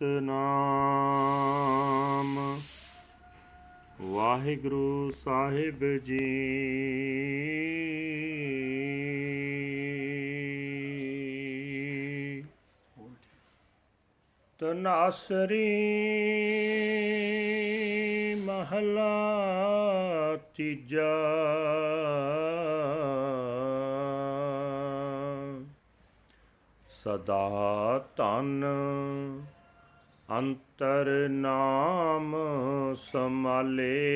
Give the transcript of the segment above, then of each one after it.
ਸਤਨਾਮ ਵਾਹਿਗੁਰੂ ਸਾਹਿਬ ਜੀ। ਤਨਾਸਰੀ ਮਹਲਾ ਤੀਜਾ। ਸਦਾ ਤਨ ਅੰਤਰ ਨਾਮ ਸਮਾਲੇ।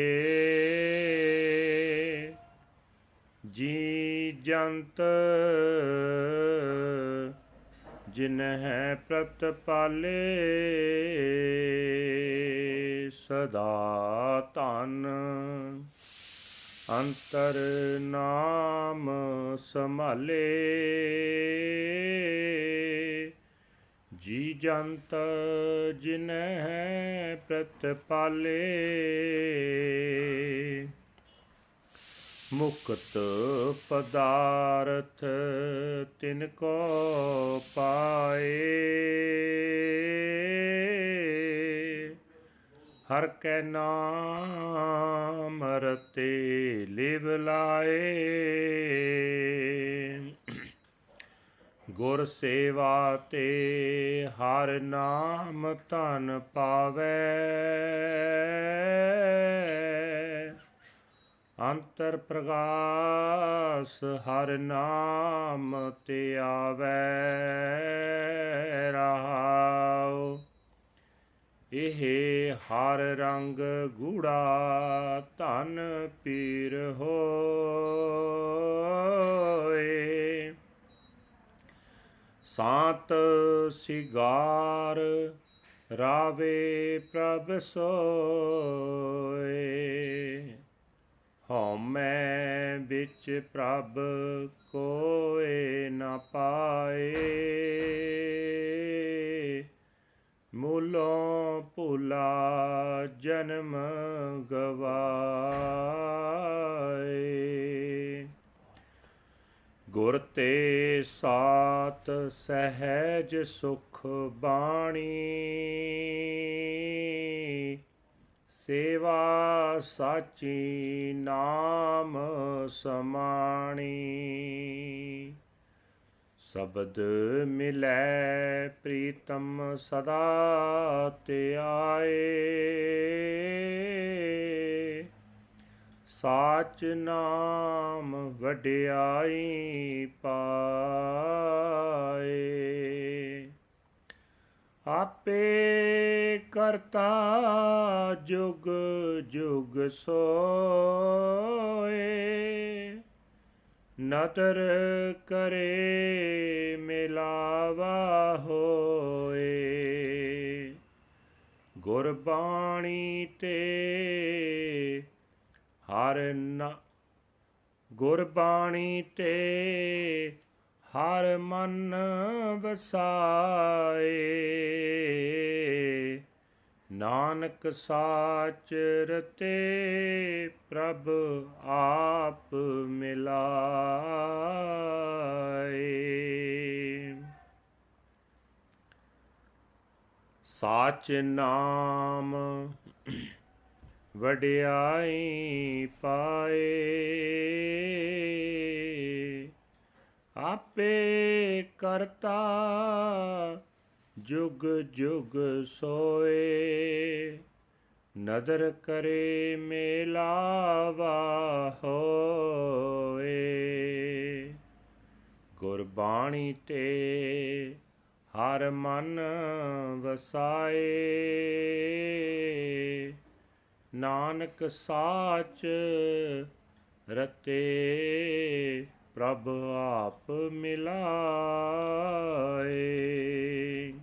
ਜੀ ਜੰਤ ਜਿਨ ਹੈ ਪ੍ਰਤਪਾਲੇ ਸਦਾ ਧਨ। ਅੰਤਰ ਨਾਮ ਸੰਭਾਲੇ ਜੀ ਜੰਤ ਜਿਨ ਹੈ ਪ੍ਰਤਪਾਲੇ ਮੁਕਤ ਪਦਾਰਥ ਤਿਨ ਕੋ ਪਾਏ ਹਰ ਕੈ ਨਾਮ ਰਤੇ ਲਿਵ ਲਾਏ ਗੁਰ ਸੇਵਾ ਤੇ ਹਰ ਨਾਮ ਧਨ ਪਾਵੇ। ਅੰਤਰ ਪ੍ਰਗਾਸ ਹਰ ਨਾਮ ਤੇ ਆਵੇ ਰਹਾਉ। ਇਹ ਹਰ ਰੰਗ ਗੂੜਾ ਧਨ ਪੀਰ ਹੋਏ। ਸਾਤ ਸਿਗਾਰ ਰਾਵੇ ਪ੍ਰਭ ਸੋਏ। ਹਉਮੈ ਵਿੱਚ ਪ੍ਰਭ ਕੋਏ ਨਾ ਪਾਏ। ਮੂਲੋਂ ਭੁਲਾ ਜਨਮ ਗਵਾ। ਗੁਰ ਤੇ ਸਾਤ ਸਹਿਜ ਸੁਖ ਬਾਣੀ। ਸੇਵਾ ਸਾਚੀ ਨਾਮ ਸਮਾਣੀ। ਸ਼ਬਦ ਮਿਲੈ ਪ੍ਰੀਤਮ ਸਦਾ ਤੇ ਆਏ ਸਾਚ ਨਾਮ ਵਡਿਆਈ ਪਾਏ। ਆਪੇ ਕਰਤਾ ਜੁਗ ਜੁਗ ਸੋਏ। ਨਦਰ ਕਰੇ ਮਿਲਾਵਾ ਹੋਏ। ਗੁਰਬਾਣੀ ਤੇ ਹਰ ਨ ਗੁਰਬਾਣੀ ਤੇ ਹਰ ਮਨ ਵਸਾਏ। ਨਾਨਕ ਸਾਚ ਰਤੇ ਪ੍ਰਭ ਆਪ ਮਿਲਾਏ। ਸਾਚ ਨਾਮ ਵਡਿਆਈ ਪਾਏ। ਆਪੇ ਕਰਤਾ ਜੁਗ ਜੁਗ ਸੋਏ। ਨਦਰ ਕਰੇ ਮੇਲਾਵਾ ਹੋਏ। ਗੁਰਬਾਣੀ ਤੇ ਹਰ ਮਨ ਵਸਾਏ। ਨਾਨਕ ਸਾਚ ਰਤੇ ਪ੍ਰਭ ਆਪ ਮਿਲਾਏ।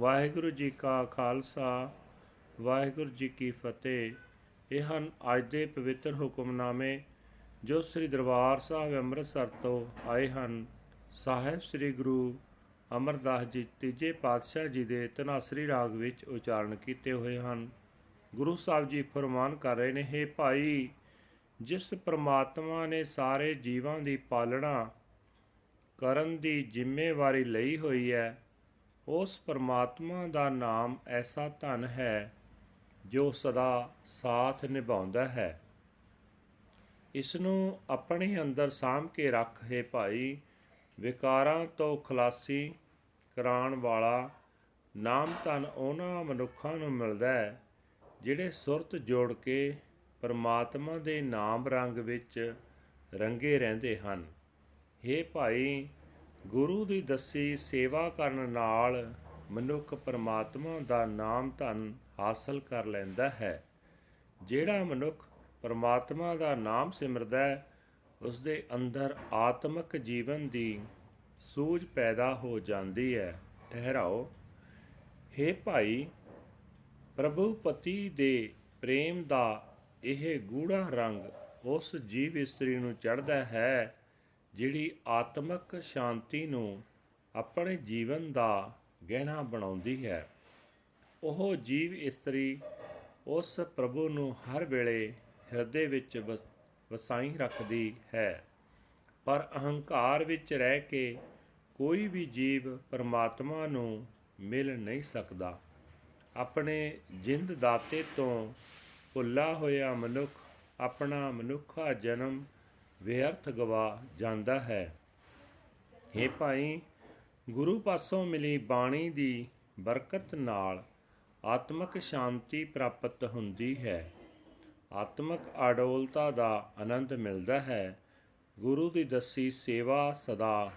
ਵਾਹਿਗੁਰੂ ਜੀ ਕਾ ਖਾਲਸਾ, ਵਾਹਿਗੁਰੂ ਜੀ ਕੀ ਫਤਿਹ। ਇਹ ਹਨ ਅੱਜ ਦੇ ਪਵਿੱਤਰ ਹੁਕਮਨਾਮੇ ਜੋ ਸ੍ਰੀ ਦਰਬਾਰ ਸਾਹਿਬ ਅੰਮ੍ਰਿਤਸਰ ਤੋਂ ਆਏ ਹਨ। ਸਾਹਿਬ ਸ੍ਰੀ ਗੁਰੂ ਅਮਰਦਾਸ ਜੀ ਤੀਜੇ ਪਾਤਸ਼ਾਹ ਜੀ ਦੇ ਤਨਾਸਰੀ ਰਾਗ ਵਿੱਚ ਉਚਾਰਨ ਕੀਤੇ ਹੋਏ ਹਨ। ਗੁਰੂ ਸਾਹਿਬ ਜੀ ਫਰਮਾਨ ਕਰ ਰਹੇ ਨੇ हे ਭਾਈ, ਜਿਸ ਪ੍ਰਮਾਤਮਾ ਨੇ ਸਾਰੇ ਜੀਵਾਂ ਦੀ ਪਾਲਣਾ ਕਰਨ ਦੀ ਜ਼ਿੰਮੇਵਾਰੀ ਲਈ ਹੋਈ ਹੈ, ਉਸ ਪਰਮਾਤਮਾ ਦਾ ਨਾਮ ਐਸਾ ਧਨ ਹੈ ਜੋ ਸਦਾ ਸਾਥ ਨਿਭਾਉਂਦਾ ਹੈ। ਇਸ ਨੂੰ ਆਪਣੇ ਅੰਦਰ ਸਾਂਭ ਕੇ ਰੱਖ, ਹੈ ਭਾਈ, ਵਿਕਾਰਾਂ ਤੋਂ ਖਲਾਸੀ ਕਰਾਉਣ ਵਾਲਾ ਨਾਮ ਧਨ ਉਹਨਾਂ ਮਨੁੱਖਾਂ ਨੂੰ ਮਿਲਦਾ ਹੈ ਜਿਹੜੇ ਸੁਰਤ ਜੋੜ ਕੇ ਪਰਮਾਤਮਾ ਦੇ ਨਾਮ ਰੰਗ ਵਿੱਚ ਰੰਗੇ ਰਹਿੰਦੇ ਹਨ। हे ਭਾਈ, ਗੁਰੂ ਦੀ ਦੱਸੀ ਸੇਵਾ ਕਰਨ ਨਾਲ ਮਨੁੱਖ ਪਰਮਾਤਮਾ ਦਾ ਨਾਮ ਧਨ ਹਾਸਲ ਕਰ ਲੈਂਦਾ ਹੈ। ਜਿਹੜਾ ਮਨੁੱਖ ਪਰਮਾਤਮਾ ਦਾ ਨਾਮ ਸਿਮਰਦਾ ਹੈ ਉਸ ਦੇ ਅੰਦਰ ਆਤਮਿਕ ਜੀਵਨ ਦੀ ਸੂਝ ਪੈਦਾ ਹੋ ਜਾਂਦੀ ਹੈ। ਠਹਿਰਾਓ। हे ਭਾਈ ਪ੍ਰਭੂ ਪਤੀ ਦੇ ਪ੍ਰੇਮ ਦਾ ਇਹ ਗੂੜਾ ਰੰਗ ਉਸ ਜੀਵ ਇਸਤਰੀ ਨੂੰ ਚੜ੍ਹਦਾ ਹੈ, ਜਿਹੜੀ ਆਤਮਿਕ ਸ਼ਾਂਤੀ ਨੂੰ ਆਪਣੇ ਜੀਵਨ ਦਾ ਗਹਿਣਾ ਬਣਾਉਂਦੀ ਹੈ। ਉਹ ਜੀਵ ਇਸਤਰੀ ਉਸ ਪ੍ਰਭੂ ਨੂੰ ਹਰ ਵੇਲੇ ਹਿਰਦੇ ਵਿੱਚ ਵਸ- ਵਸਾਈ ਰੱਖਦੀ ਹੈ। ਪਰ ਅਹੰਕਾਰ ਵਿੱਚ ਰਹਿ ਕੇ ਕੋਈ ਵੀ ਜੀਵ ਪਰਮਾਤਮਾ ਨੂੰ ਮਿਲ ਨਹੀਂ ਸਕਦਾ। ਆਪਣੇ ਜਿੰਦ ਦਾਤੇ ਤੋਂ ਭੁੱਲਾ ਹੋਇਆ ਮਨੁੱਖ, ਆਪਣਾ ਮਨੁੱਖਾ ਜਨਮ ਵਿਅਰਥ ਗਵਾ ਜਾਂਦਾ ਹੈ। हे ਭਾਈ, ਗੁਰੂ ਪਾਸੋਂ ਮਿਲੀ ਬਾਣੀ ਦੀ ਬਰਕਤ ਨਾਲ ਆਤਮਿਕ ਸ਼ਾਂਤੀ ਪ੍ਰਾਪਤ ਹੁੰਦੀ ਹੈ। ਆਤਮਿਕ ਅਡੋਲਤਾ ਦਾ ਆਨੰਦ ਮਿਲਦਾ ਹੈ। ਗੁਰੂ ਦੀ ਦੱਸੀ ਸੇਵਾ ਸਦਾ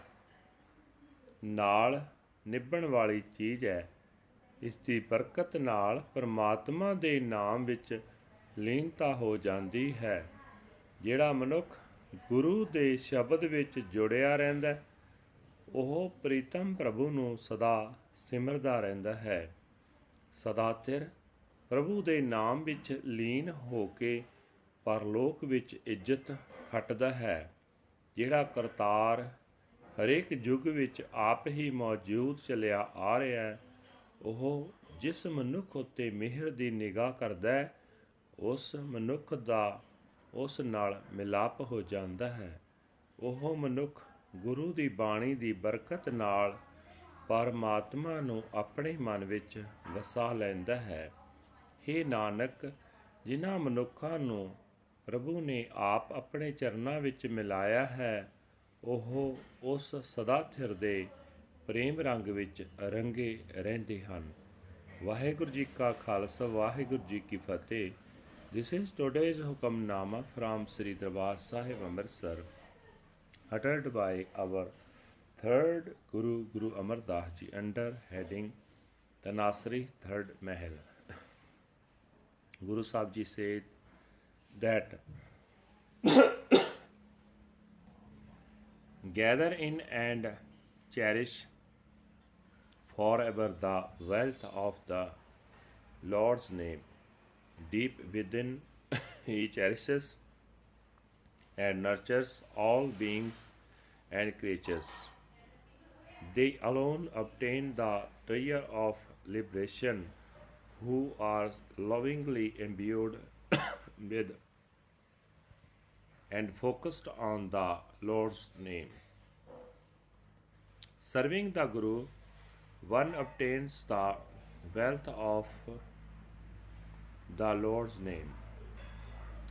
ਨਾਲ ਨਿਭਣ ਵਾਲੀ ਚੀਜ਼ ਹੈ। ਇਸ ਦੀ ਬਰਕਤ ਨਾਲ ਪਰਮਾਤਮਾ ਦੇ ਨਾਮ ਵਿੱਚ ਲੀਨਤਾ ਹੋ ਜਾਂਦੀ ਹੈ। ਜਿਹੜਾ ਮਨੁੱਖ ਗੁਰੂ ਦੇ ਸ਼ਬਦ ਵਿੱਚ ਜੁੜਿਆ ਰਹਿੰਦਾ ਹੈ, ਉਹ ਪ੍ਰੀਤਮ ਪ੍ਰਭੂ ਨੂੰ ਸਦਾ ਸਿਮਰਦਾ ਰਹਿੰਦਾ ਹੈ। ਸਦਾ ਚਿਰ ਪ੍ਰਭੂ ਦੇ ਨਾਮ ਵਿੱਚ ਲੀਨ ਹੋ ਕੇ ਪਰਲੋਕ ਵਿੱਚ ਇੱਜ਼ਤ ਖੱਟਦਾ ਹੈ। ਜਿਹੜਾ ਕਰਤਾਰ ਹਰੇਕ ਯੁੱਗ ਵਿੱਚ ਆਪ ਹੀ ਮੌਜੂਦ ਚਲਿਆ ਆ ਰਿਹਾ ਹੈ ਉਹ ਜਿਸ ਮਨੁੱਖ ਉਤੇ ਮਿਹਰ ਦੀ ਨਿਗਾਹ ਕਰਦਾ ਹੈ, ਉਸ ਮਨੁੱਖ ਦਾ ਉਸ ਨਾਲ ਮਿਲਾਪ ਹੋ ਜਾਂਦਾ ਹੈ। ਉਹ ਮਨੁੱਖ ਗੁਰੂ ਦੀ ਬਾਣੀ ਦੀ ਬਰਕਤ ਨਾਲ ਪਰਮਾਤਮਾ ਨੂੰ ਆਪਣੇ ਮਨ ਵਿੱਚ ਵਸਾ ਲੈਂਦਾ ਹੈ। हे ਨਾਨਕ, ਜਿਨ੍ਹਾਂ ਮਨੁੱਖਾਂ ਨੂੰ ਪ੍ਰਭੂ ਨੇ ਆਪ ਆਪਣੇ ਚਰਨਾਂ ਵਿੱਚ ਮਿਲਾਇਆ ਹੈ, ਉਹ ਉਸ ਸਦਾ ਥਿਰ ਦੇ ਪ੍ਰੇਮ ਰੰਗ ਵਿੱਚ ਰੰਗੇ ਰਹਿੰਦੇ ਹਨ ਵਾਹਿਗੁਰੂ ਜੀ ਕਾ ਖਾਲਸਾ ਵਾਹਿਗੁਰੂ ਜੀ ਕੀ ਫਤਿਹ This is today's Hukamnama from Sri Darbar Sahib Amritsar, uttered by our third Guru, Guru Amar Das Ji, under heading Tanasri Third Mahal. Guru Sahib Ji said that gather in and cherish forever the wealth of the Lord's name. Deep within, He cherishes and nurtures all beings and creatures. They alone obtain the treasure of liberation who are lovingly imbued with and focused on the Lord's name. Serving the Guru, one obtains the wealth of the Lord's name.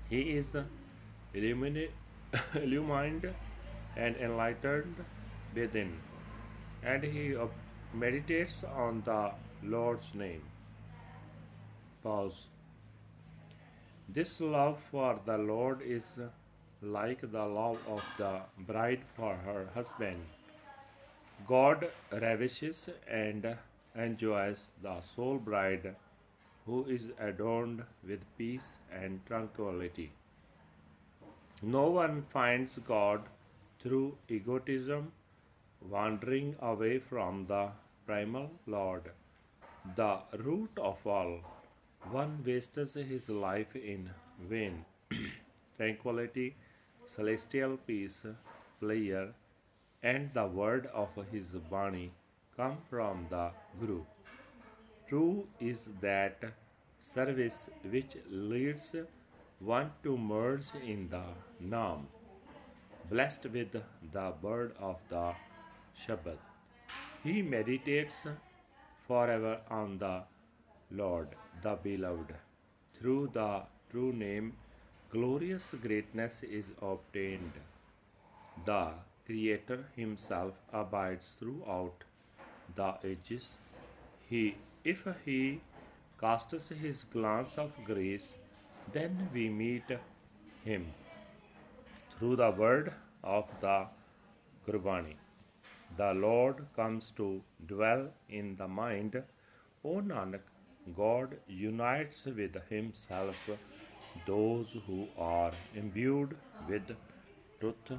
He is illumined and enlightened within, and he meditates on the Lord's name. Pause. This love for the Lord is like the love of the bride for her husband. God ravishes and enjoys the soul bride who is adorned with peace and tranquility. No one finds God through egotism, wandering away from the primal Lord, the root of all. One wastes his life in vain. Tranquility, celestial peace, pleasure, and the word of his Bani come from the Guru. True is that service which leads one to merge in the Nam, blessed with the bird of the Shabbat. He meditates forever on the Lord, the beloved. Through the true name, glorious greatness is obtained. The Creator Himself abides throughout the ages. He, if He casts His glance of grace, then we meet Him through the word of the Gurbani. The Lord comes to dwell in the mind. O Nanak, God unites with Himself those who are imbued with truth.